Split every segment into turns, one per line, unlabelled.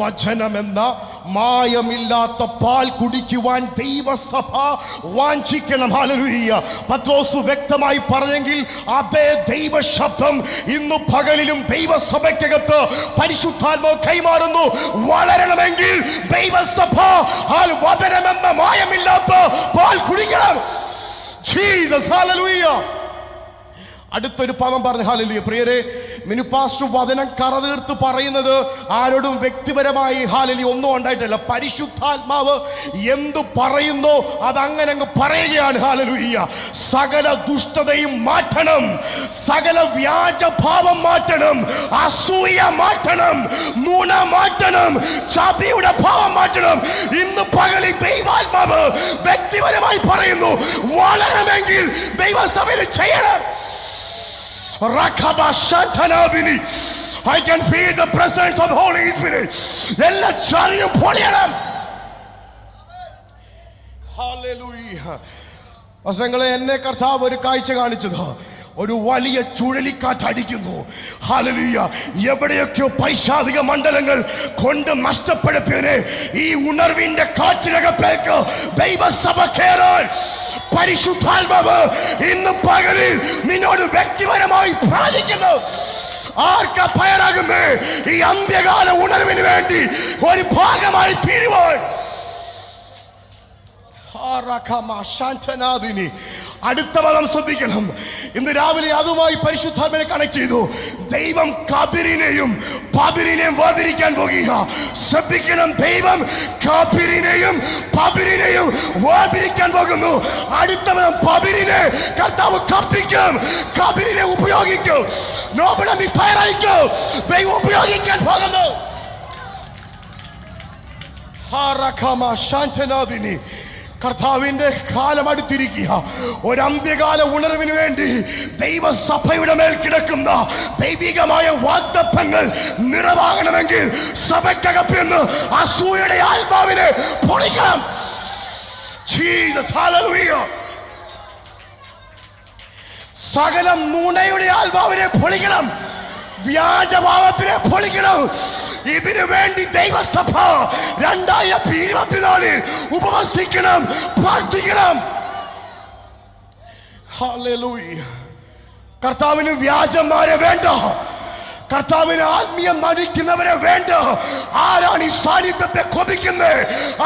വചനമെന്ന മായമില്ലാത്ത പാൽ കുടിക്കുവാൻ ദൈവസഭ വാഞ്ചിക്കണം. ഹല്ലേലൂയ. പത്രോസ് വ്യക്തമായി പറഞ്ഞെങ്കിൽ അതേ ദൈവശബ്ദം ഇന്ന് പകലിലും ദൈവസഭയ്ക്കകത്ത് പരിശുദ്ധാത്മ കൈമാറുന്നു. വളരണമെങ്കിൽ ദൈവസഭ വചനമെന്ന മായമില്ലാത്ത പാൽ കുടിക്കണം. Jesus hallelujah. അടുത്തൊരു പദം പറഞ്ഞു ഹാലലിയ പ്രിയരെ മിനുപാസ്റ്റർ വചനം കറതീർത്ത് പറയുന്നത് ആരോടും വ്യക്തിപരമായി ഹാലലി ഒന്നും ഉണ്ടായിട്ടില്ല. പരിശുദ്ധാത്മാവ് എന്ത് പറയുന്നോ അതങ്ങനെ അങ്ങ് പറയുകയാണ്. ഹാലലുയ്യ. സകല ദുഷ്ടതയും മാറ്റണം. സകല വ്യാജഭാവം മാറ്റണം. അസൂയ മാറ്റണം. നുണ മാറ്റണം. ചതിയുടെ ഭാവം മാറ്റണം. ഇന്ന് പകലിൽ ദൈവാത്മാവ് വ്യക്തിപരമായി പറയുന്നു വളരണമെങ്കിൽ ദൈവസഭയിൽ ചെയ്യണം. Can feel the presence of the Holy Spirit. എല്ലാ പൊളിയണം. വസ്ത്രങ്ങളെ എന്നെ കർത്താവ് ഒരു കാഴ്ച കാണിച്ചത് ഒരു വലിയ ചുഴലിക്കാറ്റ് അടിക്കുന്നു. ഹാലലിയ എവിടെയൊക്കെയോ പൈശാധിക മണ്ഡലങ്ങൾ കൊണ്ട് നഷ്ടപ്പെടുത്തിയതിനെ ഈ ഉണർവിന്റെ കാറ്റിനകത്തേക്ക് ദൈവസഭ കയറാൻ പരിശുദ്ധാത്മാവ് ഇന്ന് പകലിൽ നിന്നോട് വ്യക്തിപരമായി പ്രാർത്ഥിക്കുന്നു. ആർക്ക ഭയരാകുന്നേ? ഈ അന്ത്യകാല ഉണർവിന് വേണ്ടി ഒരു ഭാഗമായി തീരുവാൻ. അടുത്ത പദം ശ്രദ്ധിക്കണം. ഇന്ന് രാവിലെ അതുമായി പരിശുദ്ധാത്മനെ കണക്ട് ചെയ്തു. ദൈവം കബിരിനെയും പബിരിനെയും വേർതിരിക്കാൻ പോകുക. ശ്രദ്ധിക്കണം ദൈവം കബിരിനെയും പബിരിനെയും വേർതിരിക്കാൻ പോകുന്നു. അടുത്ത പദം പബിരിനെ കർത്താവ് കത്തിക്കും. കബിരിനെ ഉപയോഗിക്കും. നോബിളെ നീ തയ്യാറായിക്കോ ദൈവം ഉപയോഗിക്കാൻ പോകുന്നു. ഹാറഖമ ശാന്തനാദിനി കർത്താവിന്റെ കാലം അടുത്തിരിക്കുക. അന്ത്യകാല ഉണർവിന് വേണ്ടി ദൈവസഭയുടെ മേൽ കിടക്കുന്ന ദൈവികമായ വാഗ്ദത്തങ്ങൾ നിറവാകണമെങ്കിൽ സഭയ്ക്കകത്ത് നിന്ന് അസൂയയുടെ ആത്മാവിനെ പൊളിക്കണം. സകല നുണയുടെ ആത്മാവിനെ പൊളിക്കണം. വ്യാജഭാവത്തിനെ പൊളിക്കണം. ഇതിനു വേണ്ടി ദൈവസഭ രണ്ടായിരത്തി ഇരുപത്തിനാലിൽ ഉപവസിക്കണം പ്രാർത്ഥിക്കണം. കർത്താവിന് വ്യാജന്മാരെ വേണ്ട. കർത്താവിന് ആത്മീയം നടിക്കുന്നവരെ വേണ്ട. ആരാണ് ഈ സാന്നിധ്യത്തെ കൊതിക്കുന്നത്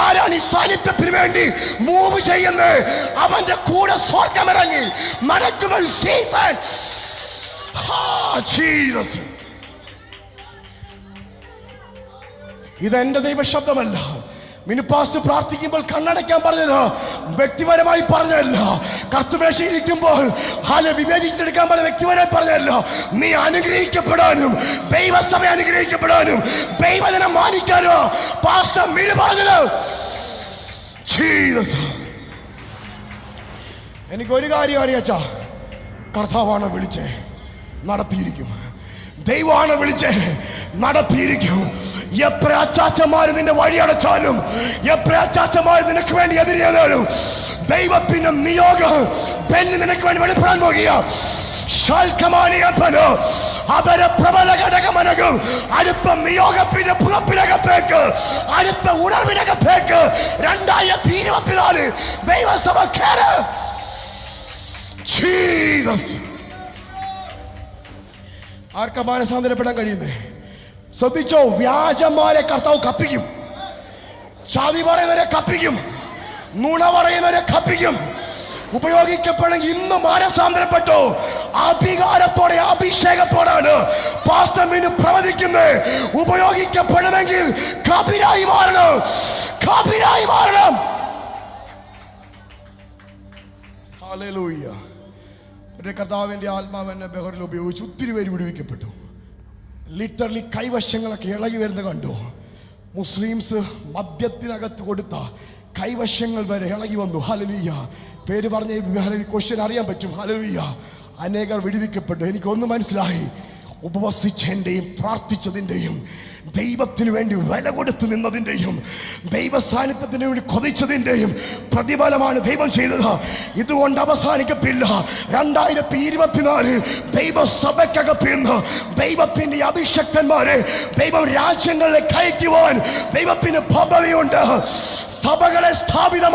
ആരാണ് ഈ സാന്നിധ്യത്തിന് വേണ്ടി മൂവ് ചെയ്യുന്നത് അവന്റെ കൂടെ സ്വർഗമിറങ്ങി. നടക്കുന്ന ഒരു സീസൺ ജീസസ് ഇതെന്റെ ദൈവശബ്ദമല്ല. മിനിപ്പാസ്റ്റ് പ്രാർത്ഥിക്കുമ്പോൾ കണ്ണടയ്ക്കാൻ പറഞ്ഞത്. വ്യക്തിപരമായി പറഞ്ഞതല്ല. കർത്തുമേശയിരിക്കുമ്പോൾ ഹല വിവേചിച്ചെടുക്കാൻ പറഞ്ഞ വ്യക്തിപരമായി പറഞ്ഞതല്ല. നീ അനുഗ്രഹിക്കപ്പെടാനും ദൈവസഭ അനുഗ്രഹിക്കപ്പെടാനും ദൈവജനം മാനിക്കാനോ പാസ്റ്റർ മിനി പറഞ്ഞത്. ജീസസ് എനിക്ക് ഒരു കാര്യം അറിയാച്ചാ. കർത്താവാണ് വിളിച്ചേ. നടത്തിയിരിക്കും. ദൈവമാണ് വിളിച്ച് നടത്തിയിരിക്കും. എത്ര അച്ചാച്ചന്മാർ നിന്റെ വഴി അടച്ചാലും എത്ര അച്ചാച്ചന്മാർ നിനക്ക് വേണ്ടി എതിരേതാലും ദൈവത്തിന്റെ നിയോഗം പെണ്ണ് നിനക്ക് വേണ്ടി വെളിപ്പെടാൻ പോകുക. അവരെ അടുത്ത നിയോഗത്തിന്റെ പുറപ്പിനകത്തേക്ക് അടുത്ത ഉണർവിനകത്തേക്ക് രണ്ടായിരത്തി ഇരുപത്തിനാല് ദൈവസഭ ജീസസ് ആർക്കാ മാനസാന്തരപ്പെടാൻ കഴിയുന്നേ? ശ്രദ്ധിച്ചോ? വ്യാജന്മാരെ കർത്താവ് കപ്പിക്കും. ചാതി പറയുന്നവരെ കപ്പിക്കും. നുണ പറയുന്നവരെ കപ്പിക്കും. ഉപയോഗിക്കപ്പെടും ഇന്ന് മാനസാന്തരപ്പെട്ടു? അധികാരത്തോടെ അഭിഷേകത്തോടാണ് പാസ്റ്റമിന് പ്രവചിക്കുന്നത് ഉപയോഗിക്കപ്പെടണമെങ്കിൽ കപിരായി മാറണം. കപിരായി മാറണം. ഹല്ലേലൂയ്യ. എന്റെ കർത്താവിന്റെ ആത്മാവ് എന്നെ ബഹറിൽ ഉപയോഗിച്ച് ഒത്തിരി പേര് വിടുവിക്കപ്പെട്ടു. ലിറ്ററലി കൈവശങ്ങളൊക്കെ ഇളകി വരുന്ന കണ്ടു. മുസ്ലിംസ് മദ്യത്തിനകത്ത് കൊടുത്ത കൈവശങ്ങൾ വരെ ഇളകി വന്നു. ഹലലുയ്യ പേര് പറഞ്ഞ ക്വസ്റ്റ്യൻ അറിയാൻ പറ്റും. ഹലലുയ്യ അനേകർ വിടുവിക്കപ്പെട്ടു. എനിക്കൊന്ന് മനസ്സിലായി. ഉപവസിച്ചതിന്റെയും പ്രാർത്ഥിച്ചതിന്റെയും ദൈവത്തിന് വേണ്ടി വില കൊടുത്തു നിന്നതിന്റെയും ദൈവ സാന്നിധ്യത്തിന് വേണ്ടി കൊതിച്ചതിന്റെയും പ്രതിഫലമാണ് ദൈവം ചെയ്തത്. ഇതുകൊണ്ട് അവസാനിക്കത്തില്ല. രണ്ടായിരത്തി ഇരുപത്തിനാലിൽ ദൈവസഭയ്ക്കകത്ത് നിന്ന് ദൈവത്തിന്റെ അഭിഷക്തന്മാരെ ദൈവം രാജ്യങ്ങളിലേക്ക് അയക്കുവാൻ ദൈവത്തിന് പദ്ധതിയുണ്ട്. സഭകളെ സ്ഥാപിതമാക്കും